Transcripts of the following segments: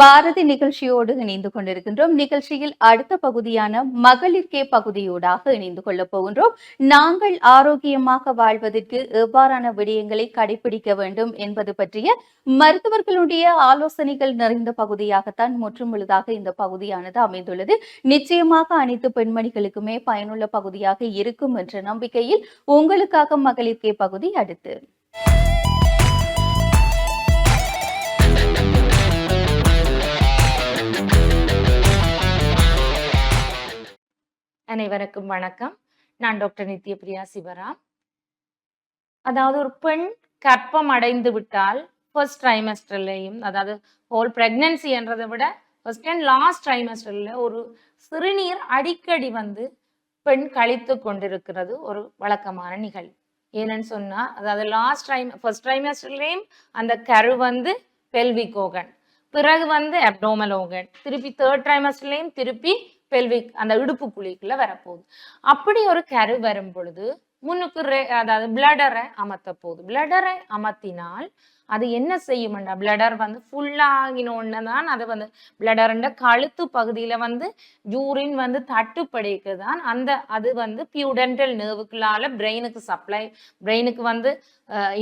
பாரதி நிகழ்ச்சியோடு இணைந்து கொண்டிருக்கின்றோம். நிகழ்ச்சியில் அடுத்த பகுதியான மகளிர்கே பகுதியோடாக இணைந்து கொள்ளப் போகின்றோம். நாங்கள் ஆரோக்கியமாக வாழ்வதற்கு எவ்வாறான விடயங்களை கடைபிடிக்க வேண்டும் என்பது பற்றிய மருத்துவர்களுடைய ஆலோசனைகள் நிறைந்த பகுதியாகத்தான் முற்றுமுழுதாக இந்த பகுதியானது அமைந்துள்ளது. நிச்சயமாக அனைத்து பெண்மணிகளுக்குமே பயனுள்ள பகுதியாக இருக்கும் என்ற நம்பிக்கையில் உங்களுக்காக மகளிர்கே பகுதி அடுத்து. அனைவருக்கும் வணக்கம். நான் டாக்டர் நித்யபிரியா சிவராம். அதாவது ஒரு பெண் கற்பம் அடைந்து விட்டால் ஃபர்ஸ்ட் ட்ரைமஸ்டர்லையும் அதாவது ஹோல் பிரெக்னன்சி என்றதை விட ஃபர்ஸ்ட் அண்ட் லாஸ்ட் ட்ரைமஸ்டர்ல ஒரு சிறுநீர் அடிக்கடி வந்து பெண் கழித்து கொண்டிருக்கிறது. ஒரு வழக்கமான நிகழ்வு ஏன்னு சொன்னா அதாவது லாஸ்ட் ட்ரைம் ஃபர்ஸ்ட் ட்ரைமஸ்டர்லேயும் அந்த கரு வந்து பெல்விக் ஓகன் பிறகு வந்து அப்டோமல் ஓகன் திருப்பி தேர்ட் ட்ரைமஸ்டர்லேயும் திருப்பி பெல்விக் அந்த இடுப்பு குழிக்குள்ள வரப்போகுது. அப்படி ஒரு கரு வரும் பொழுது முன்னுக்கு ரே- அதாவது பிளடரை அமர்த்த போகுது பிளடரை அமர்த்தினால் அது என்ன செய்யும்டா? பிளடர் வந்து ஃபுல்லாகினோன்னு தான் அது வந்து பிளடர்ன்ற கழுத்து பகுதியில வந்து யூரின் வந்து தட்டுப்படைக்கு தான் அந்த அது வந்து பியூடென்டல் நர்வுக்குள்ளால பிரெயினுக்கு சப்ளை பிரெயினுக்கு வந்து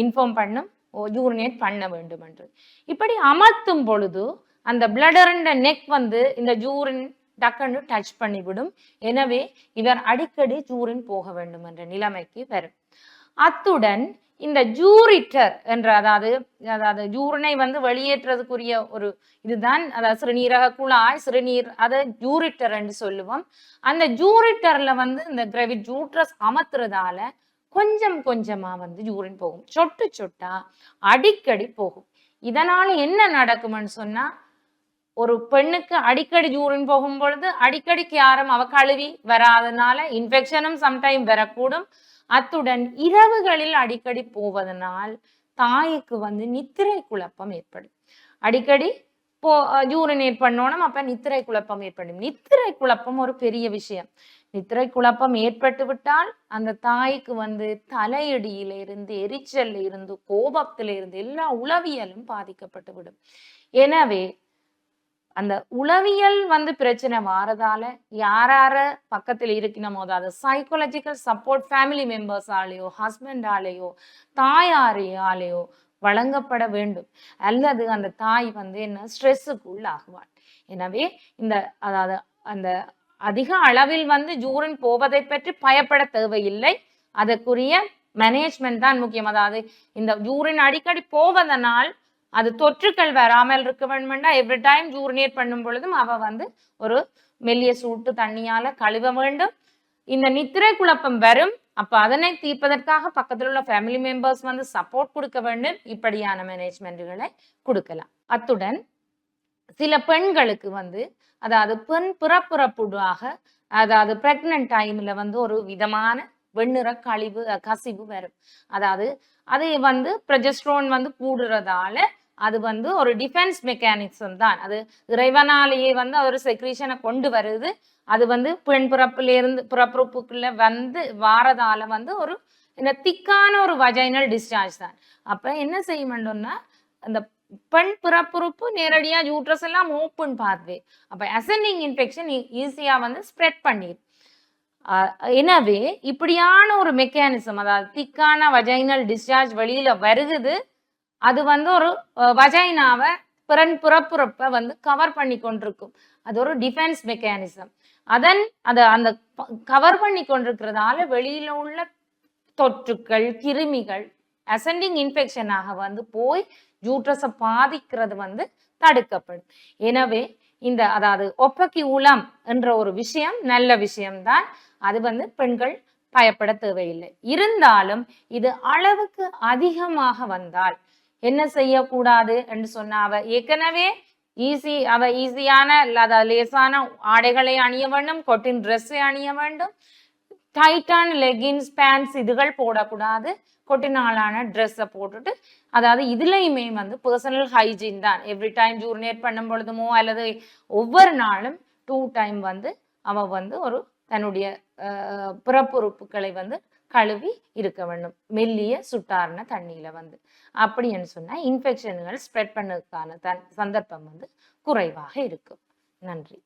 இன்ஃபார்ம் பண்ணும் யூரினேட் பண்ண வேண்டும் என்று இப்படி அமர்த்தும் பொழுது அந்த பிளடர்ன்ற நெக் வந்து இந்த ஜூரின் டக்குன்னு டச் பண்ணிவிடும். எனவே இவர் அடிக்கடி ஜூரின் போக வேண்டும் என்ற நிலைமைக்கு வரும். அத்துடன் இந்த ஜூரிட்டர் என்ற அதாவது அதாவது ஜூரினை வந்து வெளியேற்றுறதுக்குரிய ஒரு இதுதான் அதாவது சிறுநீரக குழாய் சிறுநீர் அதை ஜூரிட்டர் என்று சொல்லுவோம். அந்த ஜூரிட்டர்ல வந்து இந்த கிரவிட் ஜூட்ரஸ் அமர்த்துறதால கொஞ்சம் கொஞ்சமா வந்து யூரின் போகும். சொட்டு சொட்டா அடிக்கடி போகும். இதனால என்ன நடக்கும்னு சொன்னா ஒரு பெண்ணுக்கு அடிக்கடி யூரின் போகும் பொழுது அடிக்கடிக்கு யாரும் அவ கழுவி வராதனால இன்ஃபெக்ஷனும் சம்டைம் வரக்கூடும். அத்துடன் இரவுகளில் அடிக்கடி போவதனால் தாய்க்கு வந்து நித்திரை குழப்பம் ஏற்படும். அடிக்கடி போ யூரினேட் ஏற்படணும் அப்ப நித்திரை குழப்பம் ஏற்படும். நித்திரை குழப்பம் ஒரு பெரிய விஷயம். நித்திரை குழப்பம் ஏற்பட்டு விட்டால் அந்த தாய்க்கு வந்து தலையடியில இருந்து எரிச்சல்ல இருந்து கோபத்தில இருந்து எல்லா உளவியலும் பாதிக்கப்பட்டு விடும். எனவே அந்த உளவியல் வந்து பிரச்சனை வாரதால யாரார பக்கத்தில் இருக்கணுமோ அதாவது சைக்காலஜிக்கல் சப்போர்ட் ஃபேமிலி மெம்பர்ஸாலேயோ ஹஸ்பண்டாலேயோ தாயாரையாலேயோ வழங்கப்பட வேண்டும். அல்லது அந்த தாய் வந்து என்ன ஸ்ட்ரெஸ்ஸுக்கு உள்ளாகுவாள். எனவே இந்த அதாவது அந்த அதிக அளவில் வந்து ஜூரன் போவதை பற்றி பயப்பட தேவையில்லை. அதற்குரிய மேனேஜ்மெண்ட் தான் முக்கியம். அதாவது இந்த ஜூரின் அடிக்கடி போவதனால் அது தொற்றுக்கள் வராமல் இருக்க வேண்டுமெண்டா எவ்ரி டைம் ஜூர்னியர் பண்ணும் பொழுதும் அவ வந்து ஒரு மெல்லிய சூட்டு தண்ணியால கழுவ வேண்டும். இந்த நித்திரை குழப்பம் வரும். அப்ப அதனை தீர்ப்பதற்காக பக்கத்தில் உள்ள ஃபேமிலி மெம்பர்ஸ் வந்து சப்போர்ட் கொடுக்க வேண்டும். இப்படியான மேனேஜ்மெண்ட்டுகளை கொடுக்கலாம். அத்துடன் சில பெண்களுக்கு வந்து அதாவது பெண் பிறப்புறப்புடாக அதாவது பிரெக்னன்ட் டைம்ல வந்து ஒரு விதமான வெண்ணிற கழிவு அஹ், கசிவு வரும். அதாவது அது வந்து ப்ரெஜஸ்ட்ரோன் வந்து கூடுறதால அது வந்து ஒரு டிஃபென்ஸ் மெக்கானிசம் தான். அது இறைவனாலேயே வந்து அது ஒரு செக்ரீஷனை கொண்டு வருது. அது வந்து பெண் பிறப்புல வந்து வாரதால வந்து ஒரு இந்த திக்கான ஒரு வஜைனல் டிஸ்சார்ஜ் தான். அப்ப என்ன செய்ய வேண்டும்னா அந்த பெண் பிறப்புறுப்பு நேரடியாக யூட்ரஸ் எல்லாம் ஓப்பன் பாத்வே அப்போ அசெண்டிங் இன்ஃபெக்ஷன் ஈஸியாக வந்து ஸ்ப்ரெட் பண்ணிடும் எனவே இப்படியான ஒரு மெக்கானிசம் அதாவது திக்கான வஜைனல் டிஸ்சார்ஜ் வெளியில வருகுது அது வந்து ஒரு வஜைனாவை பிறன் புறப்புறப்பை வந்து கவர் பண்ணி கொண்டிருக்கும். அது ஒரு டிஃபென்ஸ் மெக்கானிசம் அதன் அதை அந்த கவர் பண்ணி கொண்டிருக்கிறதால வெளியில உள்ள தொற்றுக்கள் கிருமிகள் அசெண்டிங் இன்ஃபெக்ஷனாக வந்து போய் ஜூட்ரஸை பாதிக்கிறது வந்து தடுக்கப்படும். எனவே இந்த அதாவது ஒப்பக்கி உளம் என்ற ஒரு விஷயம் நல்ல விஷயம்தான். அது வந்து பெண்கள் பயப்பட தேவையில்லை. இருந்தாலும் இது அளவுக்கு அதிகமாக வந்தால் என்ன செய்யக்கூடாது? என்று சொன்ன அவ. ஏற்கனவே ஈஸி அவ ஈஸியான அதாவது லேசான ஆடைகளை அணிய வேண்டும் கொட்டின் ட்ரெஸ்ஸை அணிய வேண்டும். டைட்டான் லெகின்ஸ் பேண்ட்ஸ் இதுகள் போடக்கூடாது. கொட்டினாலான ட்ரெஸ்ஸை போட்டுட்டு அதாவது இதுலையுமே வந்து பர்சனல் ஹைஜீன் தான். எவ்ரி டைம் ஜூரினேட் பண்ணும் பொழுதுமோ அல்லது ஒவ்வொரு நாளும் டூ டைம் வந்து அவ வந்து ஒரு தன்னுடைய பிறப்புறுப்புகளை வந்து கழுவி இருக்க வேண்டும். மெல்லிய சுட்டார்ன தண்ணியில வந்து. அப்படின்னு சொன்னா இன்ஃபெக்ஷன்கள் ஸ்ப்ரெட் பண்ணதுக்கான தன் சந்தர்ப்பம் வந்து குறைவாக இருக்கும். நன்றி.